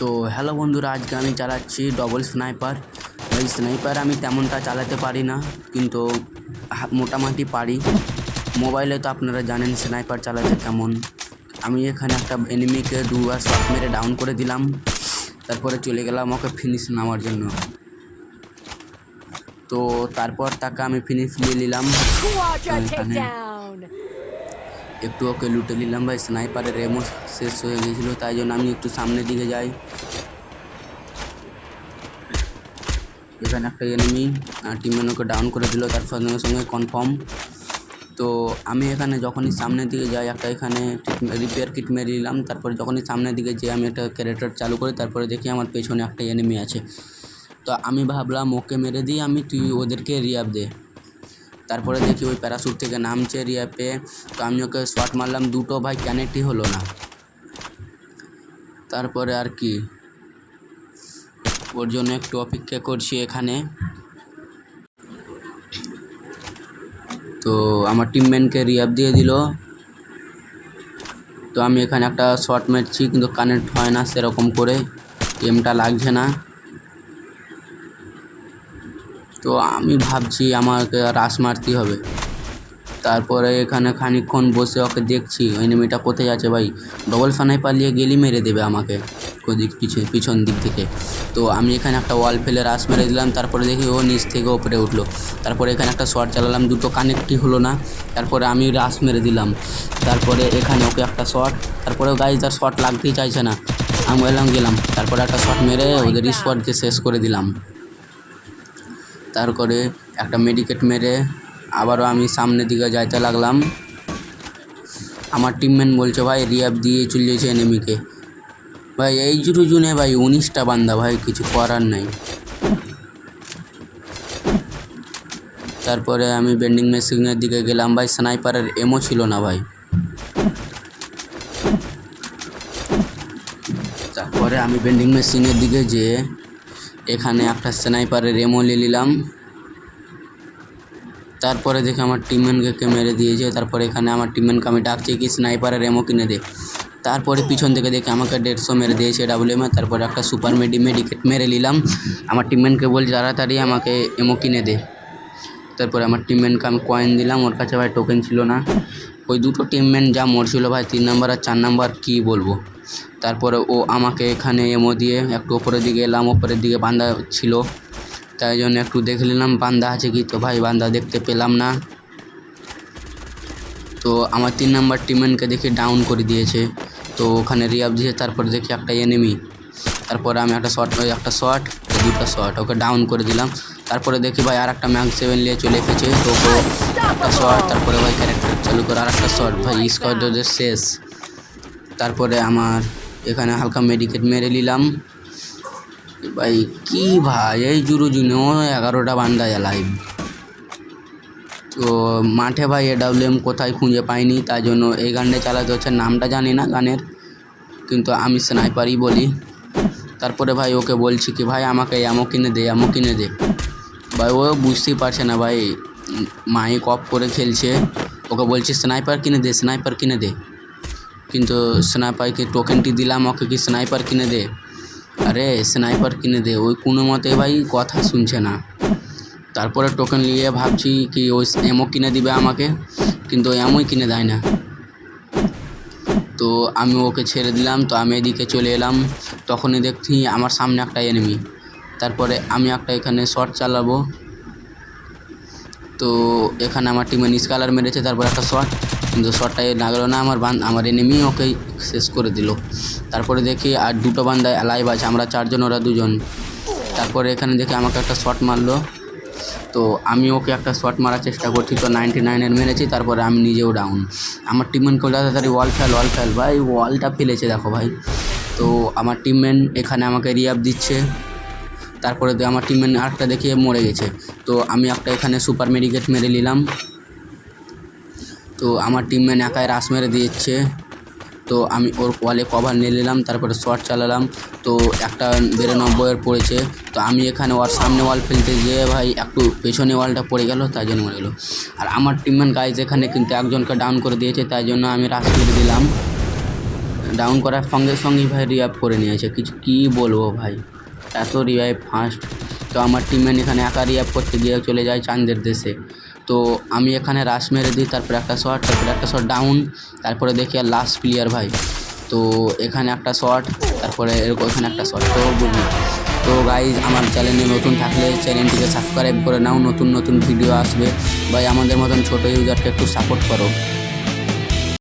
তো হ্যালো বন্ধুরা আজকে আমি চালাচ্ছি ডবল স্নাইপার ওই স্নাইপার আমি তেমনটা চালাতে পারি না কিন্তু মোটামুটি পারি। মোবাইলে তো আপনারা জানেন স্নাইপার চালাতে কেমন। আমি এখানে একটা এনিমিকে দুবার শট মেরে ডাউন করে দিলাম তারপরে চলে গেলাম ওকে ফিনিশ নামার জন্য। তো তারপর তাকে আমি ফিনিশ দিয়ে নিলাম. একটু ওকে লুটে নিলাম ভাই। স্নাইপারের রেমো শেষ হয়ে গেছিল, তাই জন্য আমি একটু সামনের দিকে যাই। এখানে একটা এনিমি টিমেন ওকে ডাউন করে দিল, তার সঙ্গে সঙ্গে কনফার্ম তো আমি এখানে যখনই সামনের দিকে যাই, একটা এখানে রিপেয়ার কিট মেরে নিলাম, তারপরে যখনই সামনের দিকে যাই আমি একটা ক্যারেক্টার চালু করি, তারপরে দেখি আমার পেছনে একটা এনিমি আছে। তো আমি ভাবলাম, ওকে মেরে দিই, আমি তুই ওদেরকে রিয়াব দে। তারপরে দেখি ওই প্যারাসুট থেকে নামছে রিয়াপে। তো আমি ওকে শট মারলাম, দুটো ভাই ক্যানেটই হলো না। তারপরে আর কি? ওর জন্য একটু অপেক্ষা করছি এখানে। তো আমার টিমম্যানকে রিয়াব দিয়ে দিল। তো আমি এখানে একটা শট মারছি, কিন্তু কানেক্ট হয় না সেরকম করে। গেমটা লাগছে না। তো আমি ভাবছি আমাকে রাস মারতে হবে। তারপরে এখানে খানিকক্ষণ বসে ওকে দেখছি এনিমিটা কোথায় আছে ভাই? ডবল ফানায় পালিয়ে গেলি মেরে দেবে আমাকে। ওদিক পিছন পিছন দিক থেকে। তো আমি এখানে একটা ওয়াল ফেলে রাস মেরে দিলাম তারপরে দেখি ও নিচ থেকে ওপরে উঠল। তারপরে এখানে একটা শট চালালাম দুটো কানেক্টই হলো না। তারপরে আমি রাস মেরে দিলাম। তারপরে এখানে ওকে একটা শট তারপরে গাইজ তার শট লাগতেই চাইছে না। আমি এলাম গেলাম। তারপরে একটা শট মেরে ওদের স্পটকে শেষ করে দিলাম। তারপরে একটা মেডিকেট মেরে আবারও আমি সামনের দিকে যাইতে লাগলাম। আমার টিমম্যান বলছে, ভাই রিয়াব দিয়ে চলিয়েছে এনিমিকে ভাই, এই জুটু জুনে ভাই, উনিশটা বান্দা, ভাই, কিছু করার নাই। তারপরে আমি বেন্ডিং মেশিনের দিকে গেলাম। ভাই স্নাইপারের এমও ছিল না, ভাই। তারপরে আমি বেন্ডিং মেশিনের দিকে যেয়ে এখানে একটা স্নাইপারের নিয়ে নিলাম। তারপরে দেখে আমার টিমম্যানকে মেরে দিয়েছে। তারপরে এখানে আমার টিমম্যানকে আমি ডাকছি কি স্নাইপারের এমও কিনে দে। তারপরে পিছন থেকে দেখে আমাকে দেড়শো মেরে দিয়েছে ডাবল এমে তারপরে একটা সুপার মেডি, মেডিকেট মেরে নিলাম। আমার টিমম্যানকে বলছি, তাড়াতাড়ি আমাকে এমো কিনে দে। তারপরে আমার টিমম্যানকে আমি কয়েন দিলাম। ওর কাছে ভাই টোকেন ছিল না। ওই দুটো টিমম্যান যা মরছিল ভাই, তিন নাম্বার আর চার নাম্বার কী বলব? তারপরে ও আমাকে এখানে এমো দিয়ে একটু ওপরের দিকে এলাম, ওপরের দিকে বান্দা ছিল। তাই জন্য একটু দেখে নিলাম, বান্দা আছে কি? তো ভাই, বান্দা দেখতে পেলাম না। তো আমার তিন নাম্বার টিমম্যানকে দেখি ডাউন করে দিয়েছে। তো ওখানে রিয়াব দিয়েছে তারপরে দেখি একটা এনিমি তারপরে আমি একটা শট একটা শট দুটো শট ওকে ডাউন করে দিলাম। তারপরে দেখি ভাই আর একটা ম্যাগ সেভেন নিয়ে চলে এসেছে তো ওকে একটা শট তারপরে ভাই ক্যারেক্টার চালু করে আর একটা শট ভাই স্কোয়াড শেষ। তারপরে আমার এখানে হালকা মেডিকেট মেরে নিলাম। ভাই কি ভাই এই জুরু জুনেও এগারোটা বান্দা লাইভ তো মাঠে ভাই এডাব্লিউএম কোথায় খুঁজে পাইনি তাই জন্য এই গানটা চালাতে হচ্ছে নামটা জানি না গানের কিন্তু আমি স্নাইপারই বলি। তারপরে ভাই ওকে বলছি কি, ভাই, আমাকে এমও কিনে দে এমও কিনে দে। ভাই, ও বুঝতেই পারছে না, ভাই মাইক অফ করে খেলছে। ওকে বলছি স্নাইপার কিনে দে স্নাইপার কিনে দে। কিন্তু স্নাইপারকে টোকেনটি দিলাম, ওকে কি স্নাইপার কিনে দে? আরে স্নাইপার কিনে দে, ওই কোনো মতে ভাই কথা শুনছে না। তারপরে টোকেন নিয়ে ভাবছি কি ওই এমও কিনে দিবে আমাকে, কিন্তু এমই কিনে দেয় না। তো আমি ওকে ছেড়ে দিলাম, তো আমি এদিকে চলে এলাম। তখনই দেখছি আমার সামনে একটা এনিমি তারপরে আমি একটা এখানে শর্ট চালাবো। তো এখানে আমার টিমে কালার মেরেছে, তারপর একটা শট কিন্তু শটটা লাগল না, আমার বান আমার এনিমি ওকে শেষ করে দিল। তারপরে দেখি আর দুটো বান্দা লাইভ আছে, আমরা চারজন, ওরা দুজন। তারপরে এখানে দেখি আমাকে একটা শট মারলো। তো আমি ওকে একটা শট মারার চেষ্টা করছি, তো নাইনটি নাইনের মেরেছি, তারপরে আমি নিজেও ডাউন আমার টিমমেন করে তাড়াতাড়ি ওয়াল ফেল ওয়াল ফেল ভাই ওয়ালটা ফেলেছে, দেখো ভাই। তো আমার টিমমেন এখানে আমাকে রিয়াব দিচ্ছে। তারপরে তো আমার টিমমেন আরেকটা দেখিয়ে মরে গেছে। তো আমি একটা এখানে সুপার মেডিকেট মেরে নিলাম। তো আমার টিমম্যান একাই রাস মেরে দিচ্ছে তো আমি ওর ওয়ালে কভার নিয়ে নিলাম, তারপরে শর্ট চালালাম। তো একটা বিরানব্বইয়ের পড়েছে। তো আমি এখানে ওর সামনে ওয়াল ফেলতে গিয়ে ভাই একটু পেছনে ওয়ালটা পড়ে গেল, তাই জন্য মরে গেলো। আর আমার টিমম্যান গাইজ এখানে কিন্তু একজনকে ডাউন করে দিয়েছে, তাই জন্য আমি রাস মেরে দিলাম। ডাউন করার সঙ্গে সঙ্গেই ভাই রিয়াপ করে নিয়েছে। কিছু কী বলব ভাই? এত রিভাইভ ফার্স্ট তো আমার টিমমেট এখানে একা রিয়াপ করতে গিয়ে চলে যায় চাঁদের দেশে। তো আমি এখানে রাশ মেরে দিই, তারপরে একটা শট তারপরে একটা শট ডাউন তারপরে দেখি আর লাস্ট প্লেয়ার ভাই। তো এখানে একটা শট তারপরে এরকম এখানে একটা শট তো বুঝলি। তো গাইজ আমার চ্যানেলে নতুন থাকলে চ্যানেলটিকে সাবস্ক্রাইব করে নাও। নতুন নতুন ভিডিও আসবে। ভাই, আমাদের মতন ছোটো ইউজারকে একটু সাপোর্ট করো।